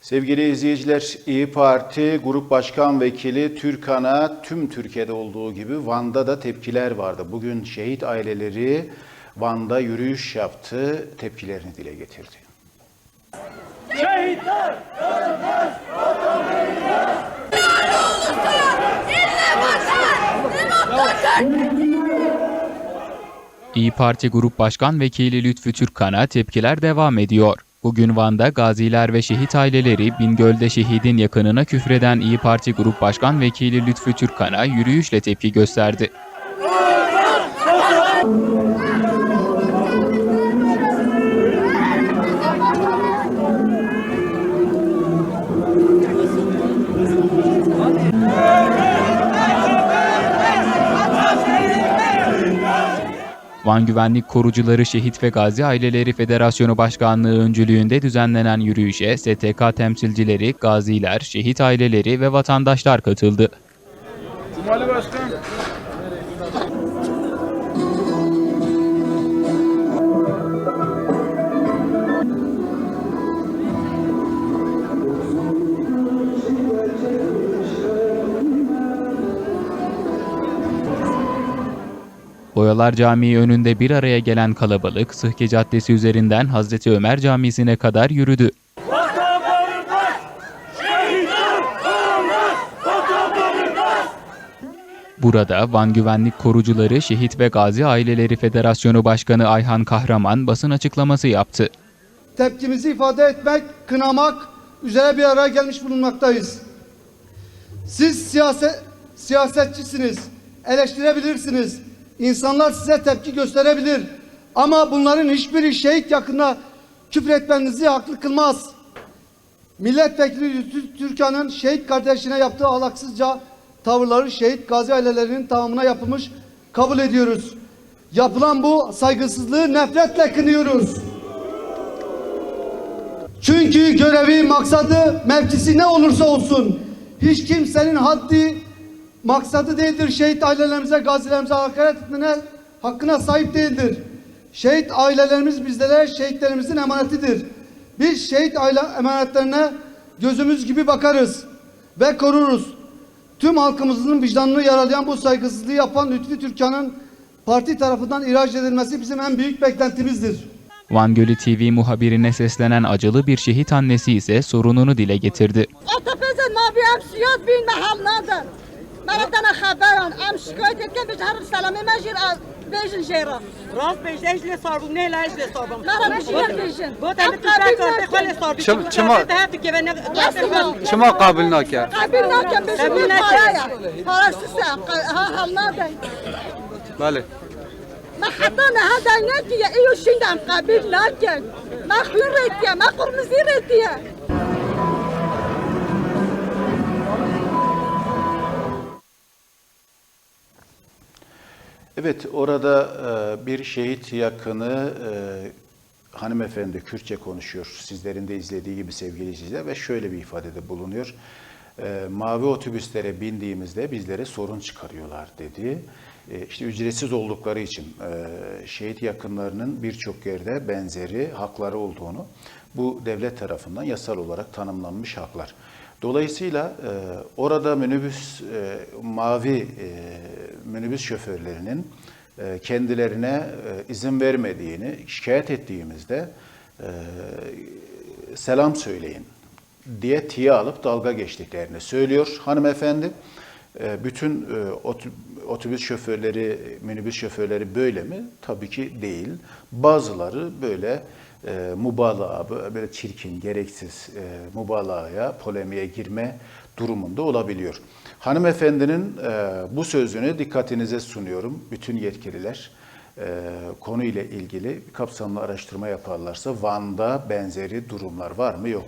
Sevgili izleyiciler, İyi Parti Grup Başkan Vekili Türkan'a tüm Türkiye'de olduğu gibi Van'da da tepkiler vardı. Bugün şehit aileleri Van'da yürüyüş yaptı, tepkilerini dile getirdi. İyi Parti Grup Başkan Vekili Lütfü Türkkan'a tepkiler devam ediyor. Bugün Van'da gaziler ve şehit aileleri Bingöl'de şehidin yakınına küfreden İyi Parti Grup Başkan Vekili Lütfü Türkkan'a yürüyüşle tepki gösterdi. Van Güvenlik Korucuları Şehit ve Gazi Aileleri Federasyonu Başkanlığı öncülüğünde düzenlenen yürüyüşe STK temsilcileri, gaziler, şehit aileleri ve vatandaşlar katıldı. Cumali Başkan. Boyalar Camii önünde bir araya gelen kalabalık Sıhke Caddesi üzerinden Hazreti Ömer Camisi'ne kadar yürüdü. Burada Van Güvenlik Korucuları Şehit ve Gazi Aileleri Federasyonu Başkanı Ayhan Kahraman basın açıklaması yaptı. tepkimizi ifade etmek, kınamak üzere bir araya gelmiş bulunmaktayız. Siz siyaset, siyasetçisiniz, eleştirebilirsiniz. İnsanlar size tepki gösterebilir. Ama bunların hiçbiri şehit yakınına küfür etmenizi haklı kılmaz. Milletvekili Türkan'ın şehit kardeşine yaptığı ahlaksızca tavırları şehit gazi ailelerinin tamamına yapılmış kabul ediyoruz. Yapılan bu saygısızlığı nefretle kınıyoruz. Çünkü görevi, maksadı, mevkisi ne olursa olsun hiç kimsenin haddi, maksadı değildir. Şehit ailelerimize, gazilerimize hakaret etmene hakkına sahip değildir. Şehit ailelerimiz bizlere şehitlerimizin emanetidir. Biz şehit aile emanetlerine gözümüz gibi bakarız ve koruruz. Tüm halkımızın vicdanını yaralayan bu saygısızlığı yapan Lütfi Türkan'ın parti tarafından ihraç edilmesi bizim en büyük beklentimizdir. Van Gölü TV muhabirine seslenen acılı bir şehit annesi ise sorununu dile getirdi. taraftan xəbərəm. Am şikayət etkən bir hərb sələmi məcir بیژن جیرا راست بیژن اجل ساربم نه لاجل ساربم مرا بیژن بیژن. بو تا تو تا کارت خال ساربم چما چما تا قابل ناکرد قابل ناکرد بیژن پارایا پاراش سم ها هم بله. ما حتى انا ايو شندم قابل لكن ما رتیه ما قرمزي رتیه. Evet, orada e, bir şehit yakını e, hanımefendi Kürtçe konuşuyor. Sizlerin de izlediği gibi sevgili izleyiciler ve şöyle bir ifadede bulunuyor. E, mavi otobüslere bindiğimizde bizlere sorun çıkarıyorlar dedi. İşte ücretsiz oldukları için şehit yakınlarının birçok yerde benzeri hakları olduğunu bu devlet tarafından yasal olarak tanımlanmış haklar. Dolayısıyla orada minibüs mavi minibüs şoförlerinin e, kendilerine e, izin vermediğini şikayet ettiğimizde e, selam söyleyin diye tiye alıp dalga geçtiklerini söylüyor hanımefendi. Bütün otobüs şoförleri, minibüs şoförleri böyle mi? Tabii ki değil. Bazıları böyle e, mübalağa, böyle çirkin, gereksiz e, mübalağaya, polemiğe girme durumunda olabiliyor. Hanımefendinin e, bu sözünü dikkatinize sunuyorum. Bütün yetkililer e, konuyla ilgili kapsamlı araştırma yaparlarsa Van'da benzeri durumlar var mı yok